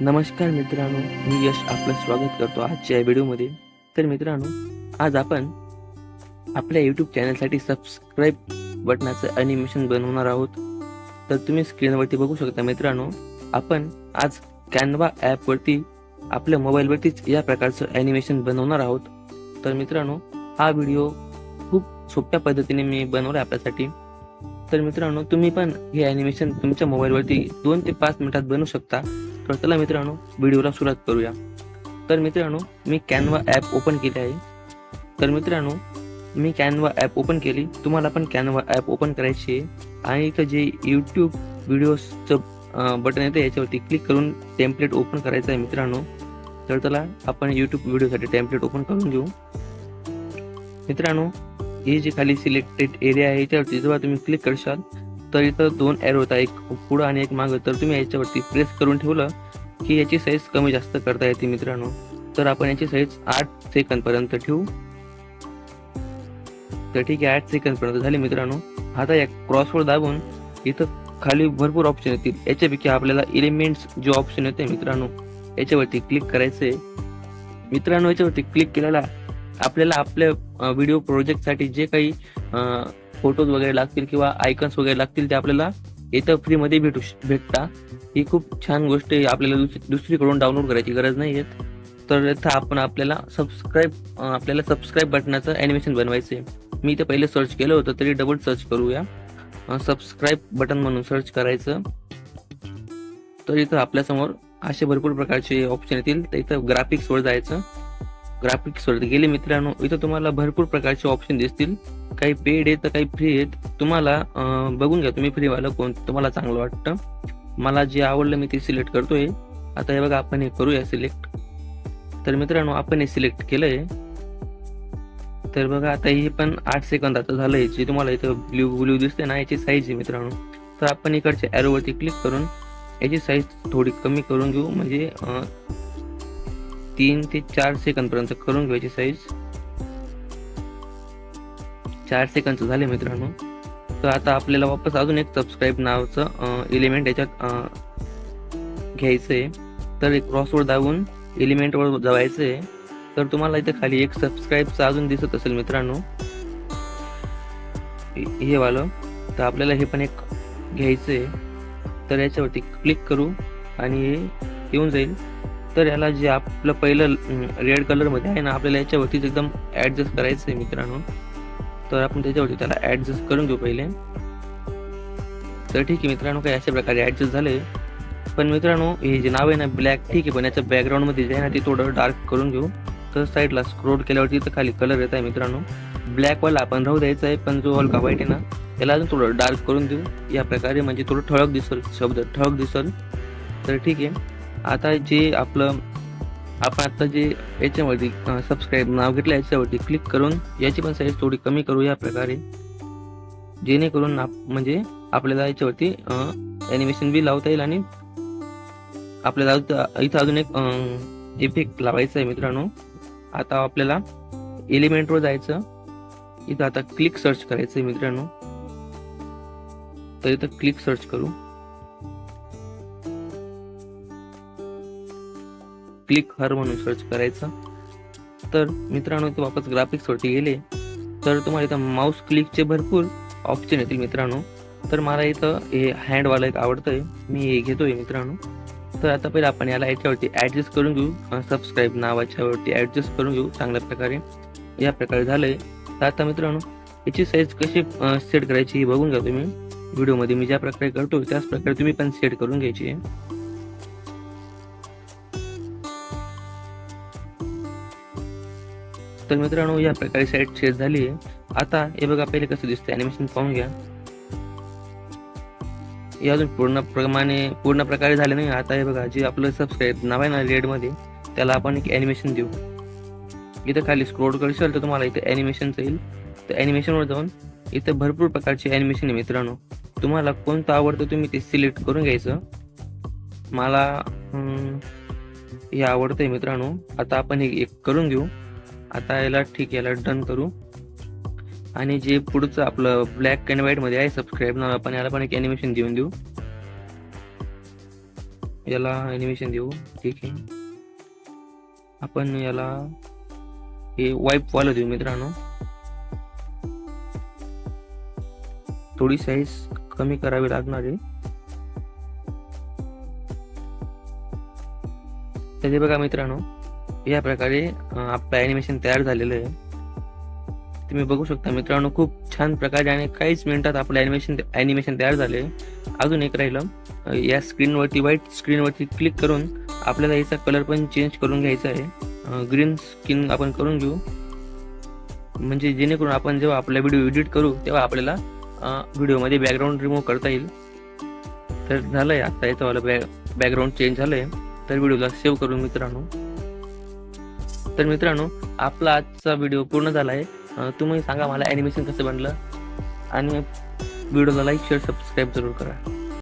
नमस्कार मित्रांनो मी यश आपलं स्वागत करतो आजच्या या व्हिडिओमध्ये. तर मित्रांनो आज आपण आपल्या यूट्यूब चॅनलसाठी सबस्क्राईब बटनाचं ॲनिमेशन बनवणार आहोत. तर तुम्ही स्क्रीनवरती बघू शकता मित्रांनो आपण आज कॅनवा ॲपवरती आपल्या मोबाईलवरतीच या प्रकारचं ॲनिमेशन बनवणार आहोत. तर मित्रांनो हा व्हिडिओ खूप सोप्या पद्धतीने मी बनवला आपल्यासाठी. तर मित्रांनो तुम्ही पण हे ॲनिमेशन तुमच्या मोबाईलवरती दोन ते पाच मिनिटात बनवू शकता. तर चला मित्रांनो व्हिडिओला सुरुवात करूया. तर मित्रांनो मी कॅनवा ॲप ओपन केले आहे. तर मित्रांनो मी कॅनवा ॲप ओपन केली. तुम्हाला पण कॅनवा ॲप ओपन करायची आहे. आणि इथं जे यूट्यूब व्हिडिओजचं बटन येतं याच्यावरती क्लिक करून टेम्पलेट ओपन करायचं आहे मित्रांनो. तर चला आपण यूट्यूब व्हिडिओसाठी टेम्पलेट ओपन करून घेऊ. मित्रांनो हे जे खाली सिलेक्टेड एरिया आहे याच्यावरती जेव्हा तुम्ही क्लिक करशाल. तर इथं दोन एरो होता. एक पुढं आणि एक मागं. तर तुम्ही याच्यावरती प्रेस करून ठेवलं की याची साईज कमी जास्त करता येते मित्रांनो. तर आपण याची साईज आठ सेकंद पर्यंत ठेवू. तर ठीक आहे आठ सेकंद पर्यंत झाले मित्रांनो. आता या क्रॉसवर दाबून इथं खाली भरपूर ऑप्शन येतील. याच्यापैकी आपल्याला एलिमेंट्स जे ऑप्शन येते मित्रांनो याच्यावरती क्लिक करायचे मित्रांनो याच्यावरती क्लिक केलेला आपल्याला आपल्या व्हिडिओ प्रोजेक्टसाठी जे काही फोटोज वगैरे लागतील किंवा आयकन्स वगैरे लागतील ते आपल्याला इथं फ्रीमध्ये भेटू भेटता. ही खूप छान गोष्ट आहे. आपल्याला दुसरीकडून डाउनलोड करायची गरज नाही आहे तर इथं आपण आपल्याला सबस्क्राईब आपल्याला सबस्क्राईब बटनाचं ॲनिमेशन बनवायचं आहे मी इथं पहिले सर्च केलं होतं तरी डबल सर्च करूया. सबस्क्राईब बटन म्हणून सर्च करायचं. तर इथं आपल्यासमोर असे भरपूर प्रकारचे ऑप्शन येतील. तर इथं ग्राफिक्सवर जायचं. ग्राफिक्सवर गेले मित्रांनो इथं तुम्हाला भरपूर प्रकारचे ऑप्शन दिसतील. काही पेड आहेत तर काही फ्री आहेत. तुम्हाला बघून घ्या तुम्ही फ्रीवालं कोण तुम्हाला चांगलं वाटतं. मला जे आवडलं मी ते सिलेक्ट करतोय. आता हे बघा आपण हे करूया सिलेक्ट तर मित्रांनो आपण हे सिलेक्ट केलंय. तर बघा आता हे पण आठ सेकंदाचं झालंय. जे तुम्हाला इथं ब्ल्यू ब्ल्यू दिसते ना याची साईज आहे मित्रांनो. तर आपण इकडच्या ॲरोवरती क्लिक करून याची साईज थोडी कमी करून घेऊ. म्हणजे तीन ते चार सेकंदपर्यंत करून घेऊ याची साईज चार सेकंद झाले मित्रांनो. तर आता आपल्याला वापस अजून एक सबस्क्राईब नावाचं एलिमेंट याच्यात घ्यायचं आहे तर एक क्रॉसवर दाबून एलिमेंटवर जायचं आहे तर तुम्हाला इथे खाली एक सबस्क्राईबचं अजून दिसत असेल मित्रांनो. हे- हे वालं. तर आपल्याला हे पण एक घ्यायचं आहे तर याच्यावरती क्लिक करू आणि हे येऊन जाईल. तर याला जे आपलं पहिलं रेड कलरमध्ये आहे ना आपल्याला याच्यावरतीच एकदम ॲडजस्ट करायचं आहे मित्रांनो. तर आपण त्याच्यावरती त्याला ॲडजस्ट करून घेऊ पहिले. तर ठीक आहे मित्रांनो काही अशा प्रकारे ॲडजस्ट झाले. पण मित्रांनो हे जे नाव आहे ना ब्लॅक ठीक आहे पण याच्या बॅकग्राऊंडमध्ये जे आहे ना ते थोडं डार्क करून घेऊ. तर साईडला स्क्रोल केल्यावरती तर खाली कलर येत आहे मित्रांनो. ब्लॅकवाला आपण राहू द्यायचा आहे पण जो हलका व्हाईट आहे ना त्याला अजून थोडं डार्क करून देऊ. या प्रकारे म्हणजे थोडं ठळक दिसल शब्द ठळक दिसल. तर ठीक आहे. आता जे आपलं आपण आता जे याच्यावरती सबस्क्राईब नाव घेतलं याच्यावरती क्लिक करून याची पण साईज थोडी कमी करू या प्रकारे. जेणेकरून आप म्हणजे आपल्याला याच्यावरती ॲनिमेशन बी लावता येईल आणि आपल्याला इथं- इथं अजून एक इफेक्ट लावायचा आहे मित्रांनो. आता आपल्याला एलिमेंटवर जायचं. इथं आता क्लिक सर्च करायचं आहे मित्रांनो. तर इथं क्लिक सर्च करू. क्लिक हर म्हणून सर्च करायचं. तर मित्रांनो इथे वापस ग्राफिक्सवरती गेले. तर तुम्हाला इथं माऊस क्लिकचे भरपूर ऑप्शन येतील मित्रांनो. तर मला इथं हे हँडवाला एक आवडतंय. मी हे घेतोय मित्रांनो. तर आता पहिले आपण याला याच्यावरती ॲडजस्ट करून घेऊ. सबस्क्राईब नावाच्यावरती ॲडजस्ट करून घेऊ चांगल्या प्रकारे. या प्रकारे झालंय. तर आता मित्रांनो याची साईज कशी सेट करायची हे बघून घ्या तुम्ही. व्हिडिओमध्ये मी ज्या प्रकारे करतो त्याच प्रकारे तुम्ही पण सेट करून घ्यायची आहे. तर मित्रांनो या प्रकारे साईट सेट झाली आहे. आता हे बघा पहिले कसं दिसतं ॲनिमेशन पाहून घ्या. हे अजून पूर्ण प्रमाणे पूर्ण प्रकारे झाले नाही. आता हे बघा जे आपलं सबस्क्राईब नाव आहे ना रेडमध्ये त्याला आपण एक ॲनिमेशन देऊ. इथं खाली स्क्रोल करशील तर तुम्हाला इथं ॲनिमेशनचं येईल. तर ॲनिमेशनवर जाऊन इथं भरपूर प्रकारचे ॲनिमेशन आहे मित्रांनो. तुम्हाला कोणतं आवडतं तुम्ही ते सिलेक्ट करून घ्यायचं. मला हे आवडतं आहे मित्रांनो. आता आपण हे एक करून घेऊ. आता याला ठीक आहे, याला डन करू. आणि जे पुढचं आपलं ब्लॅक अँड व्हाईटमध्ये आहे सबस्क्राईब नाव आपण याला पण एक ॲनिमेशन देऊन देऊ. याला ॲनिमेशन देऊ ठीक आहे. आपण याला हे वाईप वाला देऊ मित्रांनो. थोडी साईज कमी करावी लागणार आहे. त्याचे बघा मित्रांनो या प्रकारे आपलं ॲनिमेशन तयार झालेलं आहे. तुम्ही बघू शकता मित्रांनो खूप छान प्रकारे आणि काहीच मिनिटात आपलं ॲनिमेशन ॲनिमेशन तयार झाले अजून एक राहिलं या स्क्रीनवरती व्हाईट स्क्रीनवरती क्लिक करून आपल्याला याचा कलर पण चेंज करून घ्यायचा आहे. ग्रीन स्किन आपण करून घेऊ. म्हणजे जेणेकरून आपण जेव्हा आपला व्हिडिओ एडिट करू तेव्हा आपल्याला व्हिडिओमध्ये बॅकग्राऊंड रिमूव्ह करता येईल. तर झालंय आता याचं वाला बॅ बॅकग्राऊंड चेंज झालंय. तर व्हिडिओला सेव्ह करून मित्रांनो. तर मित्रांनो आपला आजचा व्हिडिओ पूर्ण झाला आहे तुम्ही सांगा मला ॲनिमेशन कसं बनलं? आणि व्हिडिओला लाईक शेअर सबस्क्राईब जरूर करा.